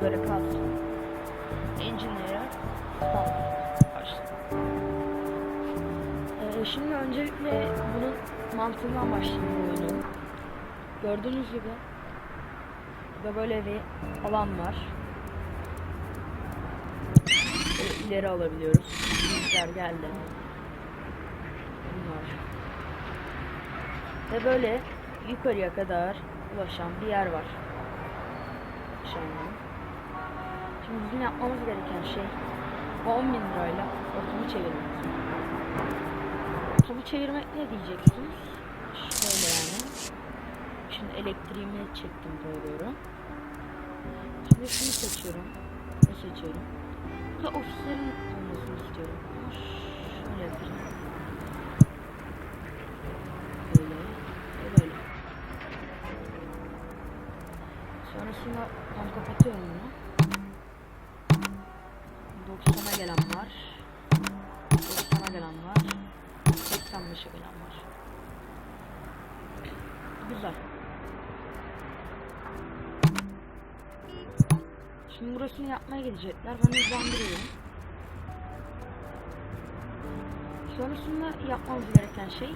böyle kalsın. Engineer'a başla. Ee, şimdi öncelikle bunun mantığından başlayayım bu oyunun. Gördüğünüz gibi burada böyle bir alan var. Böyle ileri alabiliyoruz. Bizler geldi. Bunlar. Ve böyle yukarıya kadar ulaşan bir yer var. Aşağıya. Şimdi bizim yapmamız gereken şey bu 10 bin lirayla otomu çevirmek. Otomu çevirmek ne diyeceksiniz? Şöyle yani. Şimdi elektriğimi çektim buraya doğru. Şimdi şunu seçiyorum. Bunu seçiyorum. Burada ofislerin olmasını istiyorum. Şöyle ve böyle. Sonrasında tam kapatıyorum bunu. 90'a gelen var. 90'a gelen var. 85'e gelen var. Güzel. Şimdi burasını yapmaya gelecekler. Ben hızlandırıyorum. Sonrasında yapmamız gereken şey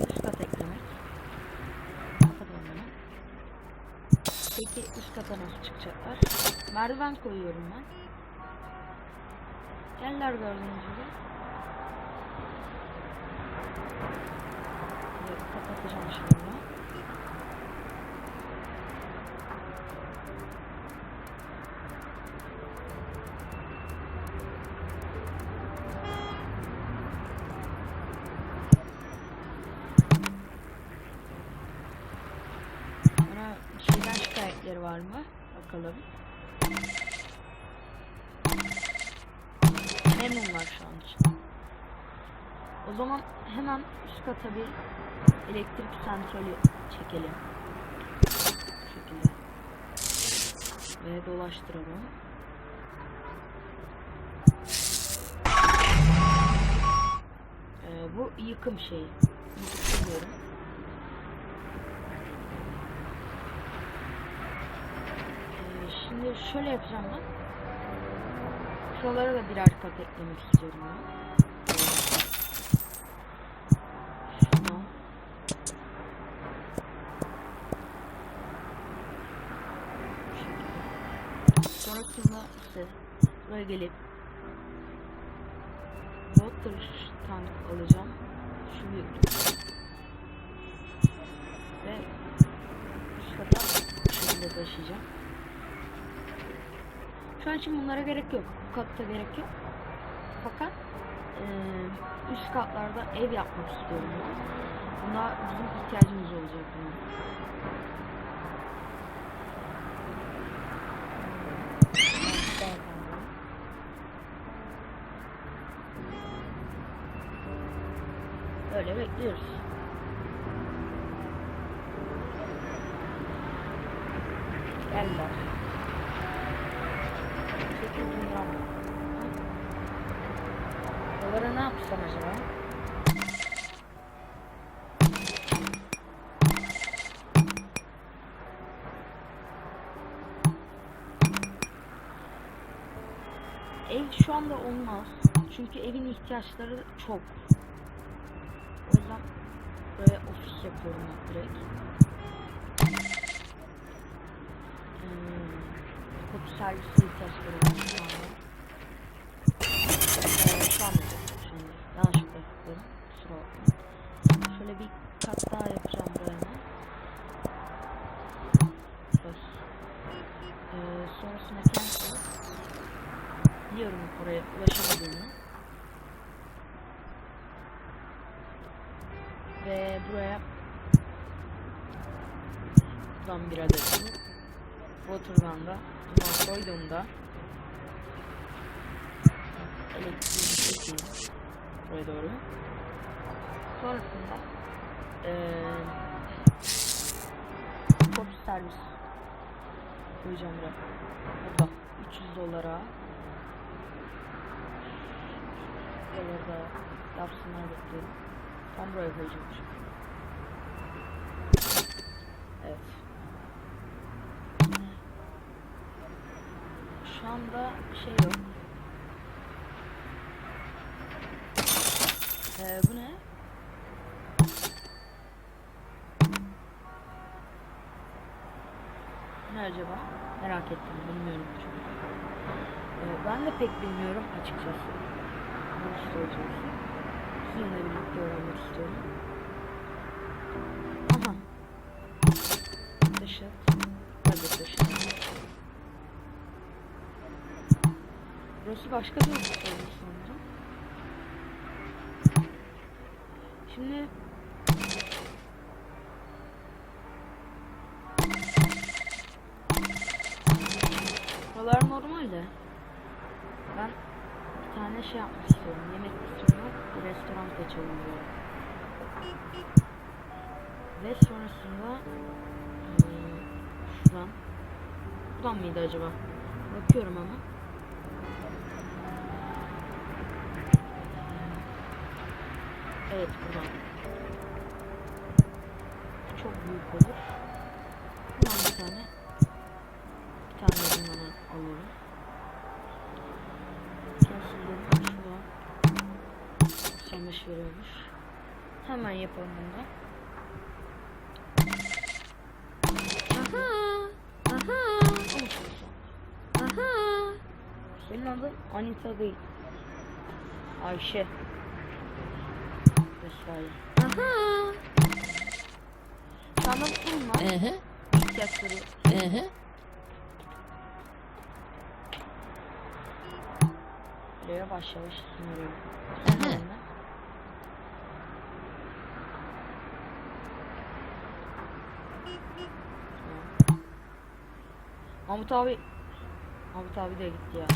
üst kat eklemek. Kapatalım bunu. Peki üst kata nasıl çıkacaklar? Merdiven koyuyorum ben. Yerler gördüğünüz gibi. Evet, kapatacağım şimdi. Şeyden şikayetleri var mı? Bakalım. İçin. O zaman hemen üst kata bir elektrik santrali çekelim. Bu şekilde. Ve dolaştıralım. Ee, bu yıkım şeyi. Yıkıyorum. Ee, şimdi şöyle yapacağım ben. Şuralara da birer kat eklemek istiyorum. Sonrasında işte buraya gelip water tank alacağım. Şu büyüklükte. Ve üst kata bu şekilde taşıyacağım. Şu an için bunlara gerek yok. Katta gerek yok. Fakat eee, üst katlarda ev yapmak istiyorum. Buna bizim ihtiyacımız olacak. Buna. Öyle bekliyoruz. Geldiler. Yapsam acaba? Ev şu anda olmaz. Çünkü evin ihtiyaçları çok. O yüzden buraya ofis yapıyorum direkt. Hmm. Koku servisi ihtiyaçları var şu anda. Yaptım. Kusura bakmayın. Şöyle bir kat daha yapacağım buraya. Ee, sonrasında cancel. Biliyorum oraya ulaşamadığımı. Ve buraya buradan bir adet bu. Water'dan da buna koyduğumda elektriği çekeyim buraya doğru. Sonrasında top servis koyacağım buraya. Burada 300 dolara Buraları da yapsınlar bekliyorum. Tam buraya koyacağım şimdi. Evet. Şu anda şey yok. Ee, bu ne? Acaba? Merak ettim. Bilmiyorum çünkü. Ee, ben de pek bilmiyorum açıkçası. Dürüst olacaksın. Sizinle birlikte öğrenmek istiyorum. Aha. Taşıt. Hadi taşıt. Burası başka bir olmuş sanırım. Şimdi Buralar normalde. Ben bir tane şey yapmak istiyorum. Yemek istiyorum. Bir restoran açalım diyorum. Ve sonrasında hmm, şuradan Buradan mıydı acaba? Bakıyorum ama. Evet buradan. Çok büyük olur. Buradan bir tane bir tane bundan alalım. Kesildim şuradan. Sonuç veriyormuş. Hemen yapalım bunu. Aha. Aha. Aha. Senin adın Anita değil. Ayşe. Vesaire. Aha. Sana bunun var. Ehe, İhtiyaçları. Böyle yavaş yavaş sınırıyorum. Aha. Mahmut abi Mahmut abi de gitti ya.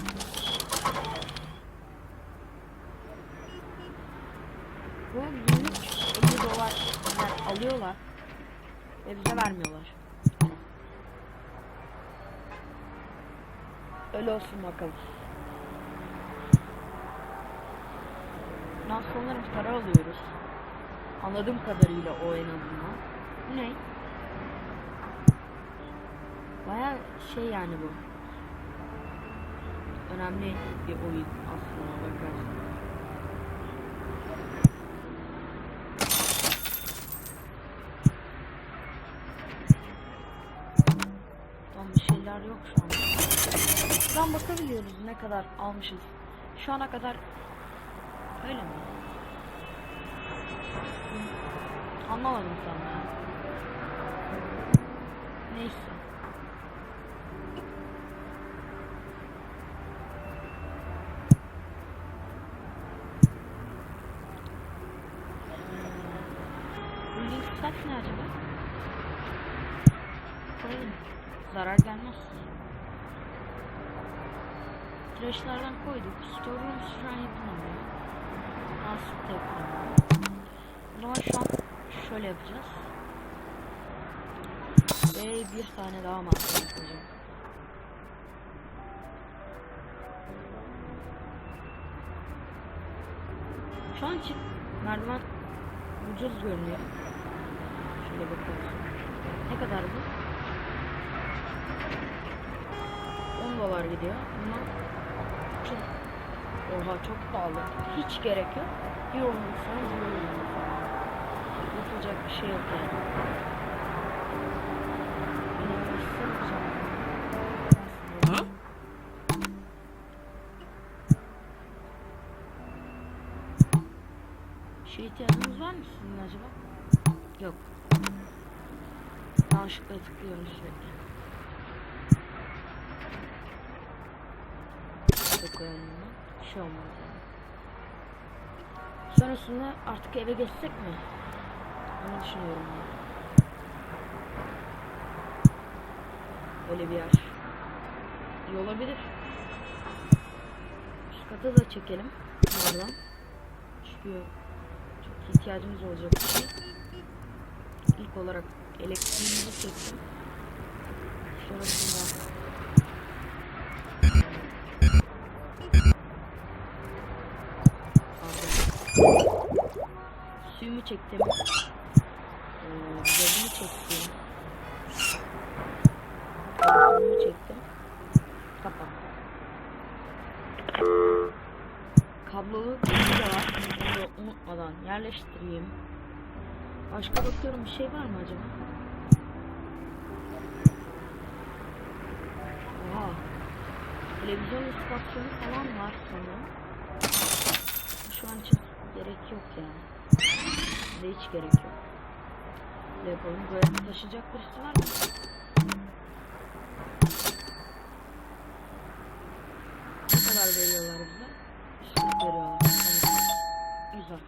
Bu günlük 50 dolar alıyorlar ve bize vermiyorlar. Öyle olsun bakalım. Bundan sanırım para alıyoruz. Anladığım kadarıyla o en azından. Ne? Baya şey yani bu. Önemli bir oyun aslında bakarsan. Tam şeyler yok şu an. Buradan bakabiliyoruz ne kadar almışız. Şu ana kadar öyle mi? Anlamadım ya. Neyse. Bu link saç ne acaba? Koyalım. Zarar gelmez. Trashlerden koyduk. Storeroom şu an yapılamıyor. Nasıl da yapılamıyor. O zaman şu an şöyle yapacağız. Ve bir tane daha malzeme yapacağım. Şu an için merdiven ucuz görünüyor. Şöyle bakalım. Ne kadar bu? 10 dolar gidiyor. Bundan çok Oha çok pahalı. Hiç gerek yok. Bir olur. Yapılacak bir şey yok yani. Şey ihtiyacınız var mı sizin acaba? Yok. Yanlışlıkla tıklıyorum sürekli. Çok önemli. Bir şey olmaz yani. Sonrasında artık eve geçsek mi? Onu düşünüyorum ya. Öyle bir yer. İyi olabilir. Üst kata da çekelim. Bunlardan. Çünkü çok ihtiyacımız olacak şey. İlk olarak elektriğimizi çektim. Sonrasında Pardon. çektim. Ee, vlogunu çektim. Vlogunu çektim. Kapat. Kablolu bir de var. Bunu unutmadan yerleştireyim. Başka bakıyorum bir şey var mı acaba? Oha. Televizyon istasyonu falan var sanırım. Şu an için gerek yok yani. Bize hiç gerek yok. Ne yapalım? Böyle taşıyacak birisi var mı? Ne kadar veriyorlar bize? Üstlük veriyorlar. Tamam. Güzel.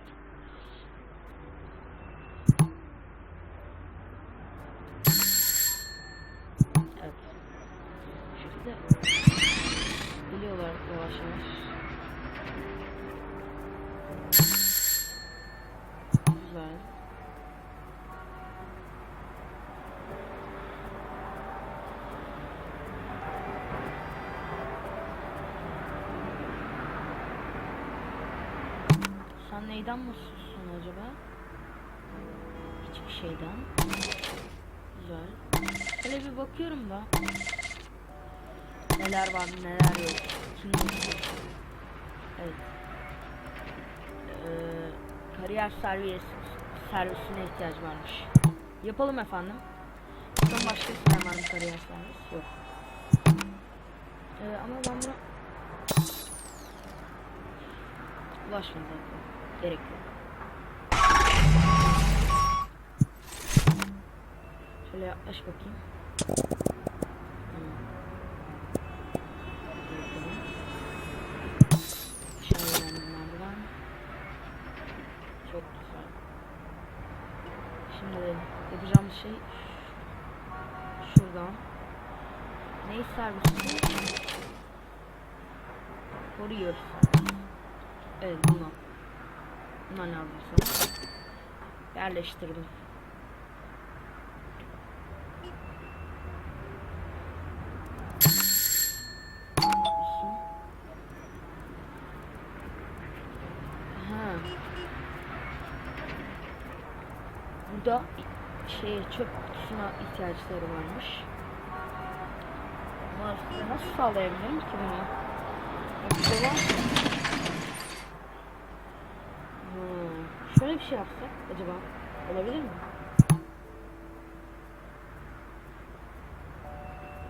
Evet. Şurada biliyorlar yavaş yavaş. Güzel. Sen neyden mutsuzsun acaba? Hiçbir şeyden. Güzel. Şöyle bir bakıyorum da. Neler var neler yok. Kim? Evet. Ee, kariyer servis, servisine ihtiyaç varmış. Yapalım efendim. Son başka isteyen var kariyer servis? Yok. Ee, ama ben buna ulaşmadım zaten. Gerek yok. Şöyle yaklaş bakayım. Çok güzel. Şimdi yapacağımız şey şuradan. Ney servisi? Koruyor servis. Evet bundan. Bundan lazım. Yerleştirdim. Ha. Burada şey çöp kutusuna ihtiyaçları varmış. Nasıl sağlayabilirim ki bunu? Yapıyor var mı? Hmm. Şöyle bir şey yapsak acaba olabilir mi?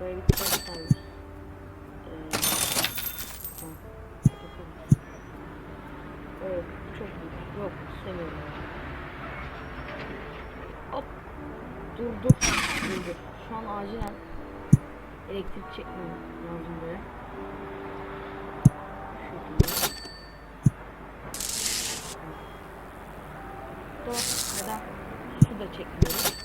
Böyle bir test servis. Ee. Evet, çok iyi. Yok, istemiyorum. Hop. Dur dur. Dur dur. Şu an acilen elektrik çekmem lazım böyle. Şu şekilde. Dur. Neden? Su da çekmiyorum.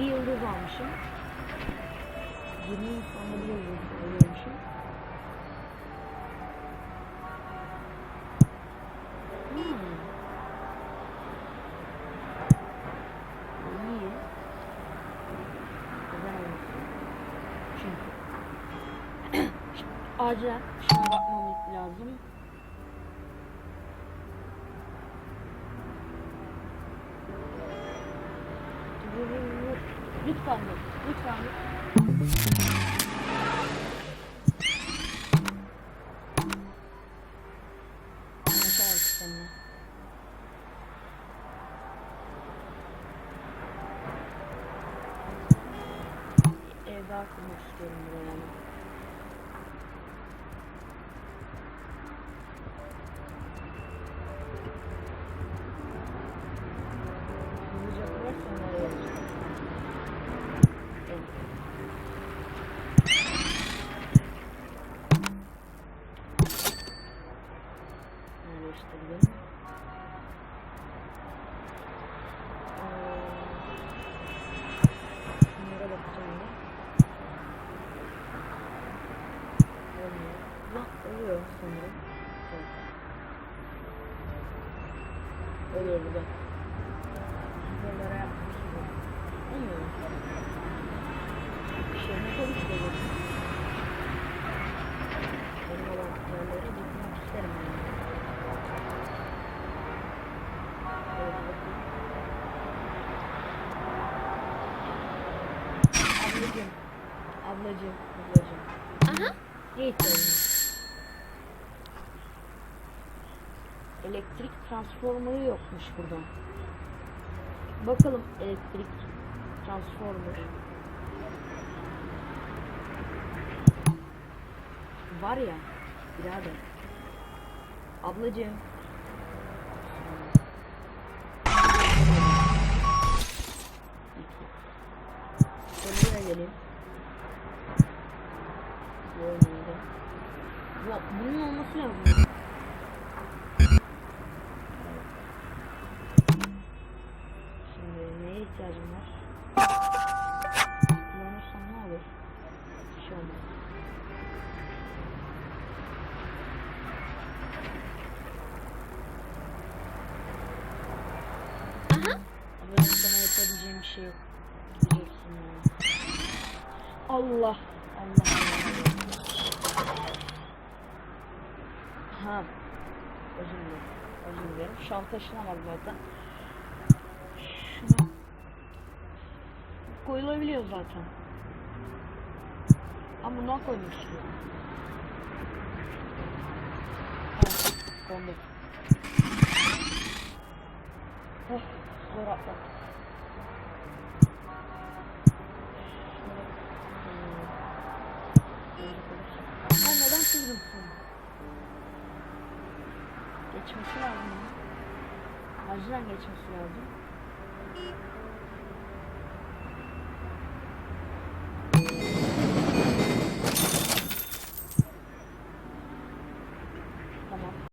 Bir yıldız almışım. 20 insanda bir yıldız alıyormuşum. Hmm. İyi. Neden olmasın? Çünkü acilen şuna bakmam lazım. Lütfen. Lütfen Ablacım. Ablacım. Ablacım. Aha. Yiğit Elektrik transformerı yokmuş burada. Bakalım elektrik transformer. Var ya birader. Ablacığım. Buraya gelin. Bu oyunda. Ya bunun olması lazım. Şimdi neye ihtiyacım var? Kullanırsam ne olur? Bir şey olmaz. Aha. Benim sana yapabileceğim bir şey yok. Allah. Allah. Ha. Özür dilerim. Özür dilerim. Şal taşınamadı zaten. Şuna koyulabiliyor zaten. Ama bundan koymak istiyorum. Evet. Oh, zor atlattık. Sen neden kızgınsın? Geçmesi lazım ya. Acilen geçmesi lazım.